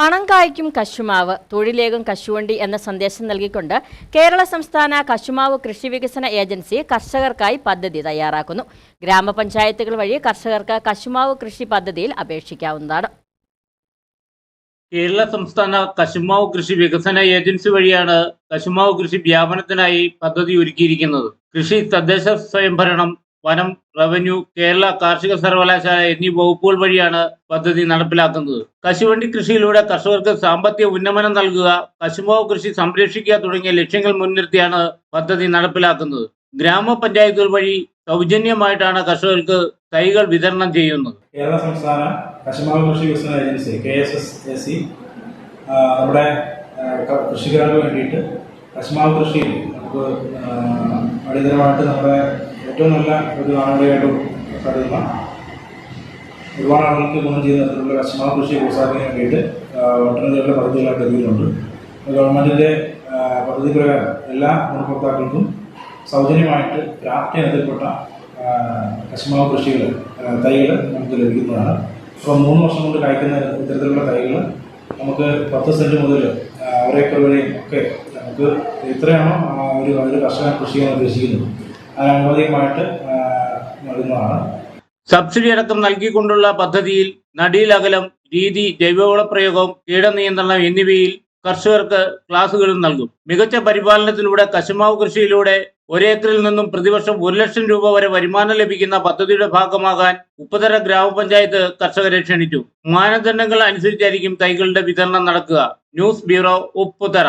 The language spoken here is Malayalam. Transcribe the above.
പണം കായ്ക്കും കശുമാവ് തൊഴിലേകും കശുവണ്ടി എന്ന സന്ദേശം നൽകിക്കൊണ്ട് കേരള സംസ്ഥാന കശുമാവ് കൃഷി വികസന ഏജൻസി കർഷകർക്കായി പദ്ധതി തയ്യാറാക്കുന്നു. ഗ്രാമപഞ്ചായത്തുകൾ വഴി കർഷകർക്ക് കശുമാവ് കൃഷി പദ്ധതിയിൽ അപേക്ഷിക്കാവുന്നതാണ്. കേരള സംസ്ഥാന കശുമാവ് കൃഷി വികസന ഏജൻസി വഴിയാണ് കശുമാവ് കൃഷി വ്യാപനത്തിനായി പദ്ധതി ഒരുക്കിയിരിക്കുന്നത്. കൃഷി തദ്ദേശ സ്വയംഭരണം വനം റവന്യൂ കേരള കാർഷിക സർവകലാശാല എന്നീ വകുപ്പുകൾ വഴിയാണ് പദ്ധതി നടപ്പിലാക്കുന്നത്. കശുവണ്ടി കൃഷിയിലൂടെ കർഷകർക്ക് സാമ്പത്തിക ഉന്നമനം നൽകുക കശുമാവ് കൃഷി സംരക്ഷിക്കുക തുടങ്ങിയ ലക്ഷ്യങ്ങൾ മുൻനിർത്തിയാണ് പദ്ധതി നടപ്പിലാക്കുന്നത്. ഗ്രാമപഞ്ചായത്തുകൾ വഴി സൗജന്യമായിട്ടാണ് കർഷകർക്ക് തൈകൾ വിതരണം ചെയ്യുന്നത്. കേരള സംസ്ഥാന കശുമാവ് കൃഷി വികസന agency K S S A C നമ്മുടെ കൃഷിക്കാർക്ക് വേണ്ടിയിട്ട് കശുമാവ് കൃഷിയിൽ നമുക്ക് അടിയന്തരമായിട്ട് നമ്മുടെ ഏറ്റവും നല്ല ഒരു നാളുകളായിട്ട് കരുതുന്ന ഒരുപാട് ആളുകൾക്ക് ഗുണം ചെയ്യുന്ന തരത്തിലുള്ള കശുമാവ് കൃഷിയെ പ്രോത്സാഹിപ്പിക്കാൻ വേണ്ടിയിട്ട് ഒട്ടനവധിയുള്ള പദ്ധതികളായിട്ട് എത്തിയിട്ടുണ്ട് ഗവൺമെന്റിന്റെ പദ്ധതി പ്രകാരം എല്ലാ ഗുണഭോക്താക്കൾക്കും സൗജന്യമായിട്ട് ക്രാഫ്റ്റ് ഇനത്തിൽപ്പെട്ട കശുമാവ് കൃഷികൾ തൈകൾ നമുക്ക് ലഭിക്കുന്നതാണ്. അപ്പോൾ മൂന്ന് വർഷം കൊണ്ട് കായ്ക്കുന്ന ഇത്തരത്തിലുള്ള തൈകൾ നമുക്ക് പത്ത് സെന്റ് മുതൽ ഒരേക്കർ വരെയും ഒക്കെ നമുക്ക് എത്രയാണോ ഒരു ഒരു കർഷകൻ കൃഷി ചെയ്യാൻ ഉദ്ദേശിക്കുന്നത്. സബ്സിഡി അടക്കം നൽകിക്കൊണ്ടുള്ള പദ്ധതിയിൽ നടീലകലം രീതി ജൈവവള പ്രയോഗം കീടനിയന്ത്രണം എന്നിവയിൽ കർഷകർക്ക് ക്ലാസുകളും നൽകും. മികച്ച പരിപാലനത്തിലൂടെ കശുമാവ് കൃഷിയിലൂടെ ഒരേക്കറിൽ നിന്നും പ്രതിവർഷം ഒരു ലക്ഷം രൂപ വരെ വരുമാനം ലഭിക്കുന്ന പദ്ധതിയുടെ ഭാഗമാകാൻ ഉപ്പതര ഗ്രാമപഞ്ചായത്ത് കർഷകരെ ക്ഷണിച്ചു. മാനദണ്ഡങ്ങൾ അനുസരിച്ചായിരിക്കും തൈകളുടെ വിതരണം നടക്കുക. News bureau Upputhara.